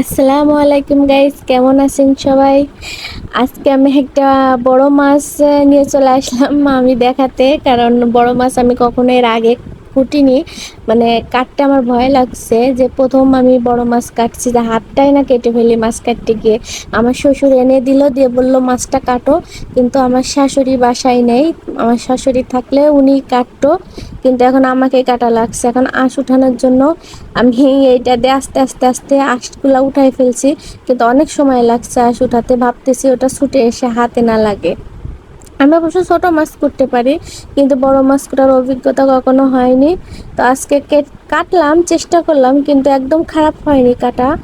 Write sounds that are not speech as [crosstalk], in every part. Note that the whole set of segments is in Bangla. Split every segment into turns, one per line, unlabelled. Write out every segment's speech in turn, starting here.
আসসালামু আলাইকুম গাইস কেমন আছেন সবাই? আজকে আমি একটা বড় মাছ নিয়ে চলে আসলাম আমি দেখাতে, কারণ বড় মাছ আমি কখনো এর আগে কুটিনি মানে কাটতে আমার ভয় লাগছে যে প্রথম আমি বড় মাছ কাটছি, যে হাতটাই না কেটে ফেলি মাছ কাটতে গিয়ে। আমার শ্বশুর এনে দিল, দিয়ে বলল, মাছটা কাটো। কিন্তু আমার শাশুড়ি বাসায় নেই। আমার শাশুড়ি থাকলে উনি কাটতো। কিন্তু এখন আমাকে কাটা লাগছে। এখন আঁশ উঠানোর জন্য আমি এইটা দিয়ে আস্তে আস্তে আস্তে আঁশগুলা উঠাই ফেলছি। কিন্তু অনেক সময় লাগছে আঁশ উঠাতে। ভাবতেছি ওটা ছুটে এসে হাতে না লাগে। আমি অবশ্য ছোট মাছ করতে পারি, কিন্তু বড় মাছ করার অভিজ্ঞতা কখনো হয়নি। তো আজকে কেট- কাটলাম, চেষ্টা করলাম, কিন্তু একদম খারাপ হয়নি কাটা।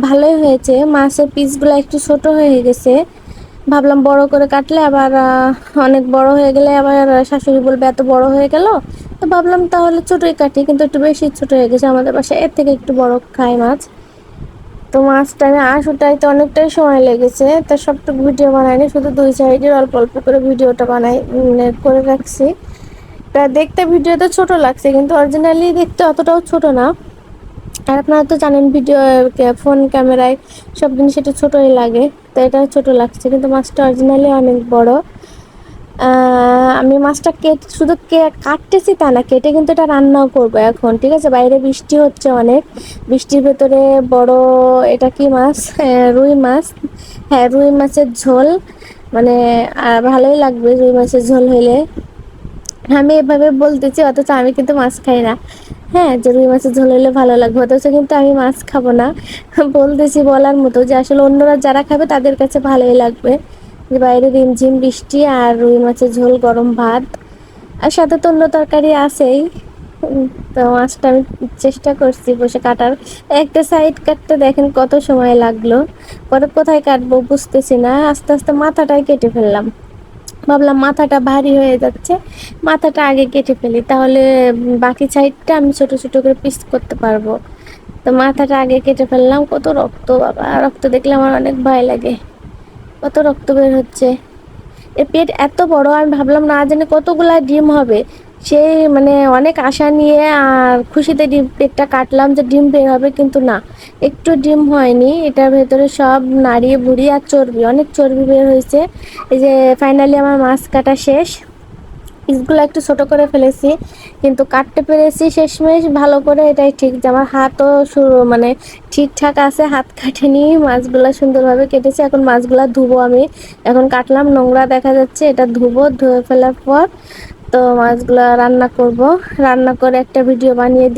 ভালোই হয়েছে। মাছের পিসগুলো একটু ছোট হয়ে গেছে। ভাবলাম বড় করে কাটলে আবার অনেক বড় হয়ে গেলে আবার শাশুড়ি বলবে, এত বড় হয়ে গেল? ভাবলাম তাহলে ছোটই কাটি কিন্তু একটু বেশি ছোট হয়ে গেছে। আমাদের বাসায় এর থেকে একটু বড় খায় মাছ। তো মাছটা আমি আঁশ উঠাইতে অনেকটাই সময় লেগেছে তা সবটুকু ভিডিও বানাইনি শুধু দুই সাইডের অল্প অল্প করে ভিডিওটা বানাই উম, করে রাখছি। তা দেখতে ভিডিওতে ছোট লাগছে কিন্তু অরিজিনালি দেখতে অতটাও ছোট না। আর আপনারা তো জানেন ভিডিও ফোন ক্যামেরায় সব জিনিস একটু ছোটই লাগে তো এটা ছোট লাগছে কিন্তু মাছটা অরিজিনালি অনেক বড়। আমি মাছটা কেটে শুধু কাটতেছি তা না কেটে কিন্তু এটা রান্নাও করব এখন ঠিক আছে? বাইরে বৃষ্টি হচ্ছে অনেক বৃষ্টির ভেতরে বড় এটা কি মাছ? আহ, [laughs] রুই মাছ। হ্যাঁ রুই মাছের ঝোল মানে আর ভালোই লাগবে রুই মাছের ঝোল হইলে। আমি এভাবে বলতেছি অথচ আমি কিন্তু মাছ খাই না। হ্যাঁ যে রুই মাছের ঝোল হলে ভালো লাগবে অথচ কিন্তু আমি মাছ খাব না। [laughs] বলতেছি বলার মতো যে আসলে অন্যরা যারা খাবে তাদের কাছে ভালোই লাগবে। যে বাইরে রিমঝিম বৃষ্টি আর রুই মাছের ঝোল গরম ভাত আর সাথে তো অন্য তরকারি আছেই। তো মাছটা আমি চেষ্টা করছি বসে কাটার। একটা সাইড কাটতে দেখেন কত সময় লাগল। পরে কোথায় কাটবো বুঝতেছি না। আস্তে আস্তে মাথাটাই কেটে ফেললাম। ভাবলাম মাথাটা ভারী হয়ে যাচ্ছে। মাথাটা আগে কেটে ফেলি। তাহলে বাকি সাইডটা আমি ছোট ছোট করে পিস করতে পারব। তো মাথাটা আগে কেটে ফেললাম। কত রক্ত, বাবা, রক্ত দেখলে আমার অনেক ভয় লাগে। কত রক্ত বের হচ্ছে। এর পেট এত বড়, আমি ভাবলাম না জানি কতগুলা ডিম হবে। সেই মানে অনেক আশা নিয়ে আর খুশিতে ডিম পেটটা কাটলাম যে ডিম বের হবে, কিন্তু না, একটু ডিম হয়নি। এটার ভেতরে সব নাড়িয়ে বুড়ি আর চর্বি, অনেক চর্বি বের হয়েছে। এই যে ফাইনালি আমার মাছ কাটা শেষ। পিসগুলো একটু ছোট করে ফেলেছি, কিন্তু কাটতে পেরেছি শেষমেশ ভালো করে, এটাই ঠিক যে আমার হাতও শুরু মানে ঠিকঠাক আছে, হাত কাটেনি, মাছগুলো সুন্দরভাবে কেটেছি, এখন মাছগুলো ধুবো আমি। এখন কাটলাম, নোংরা দেখা যাচ্ছে, এটা ধুবো, ধুয়ে ফেলার পর তো মাছগুলো রান্না করব। রান্না করে একটা ভিডিও বানিয়ে দিব।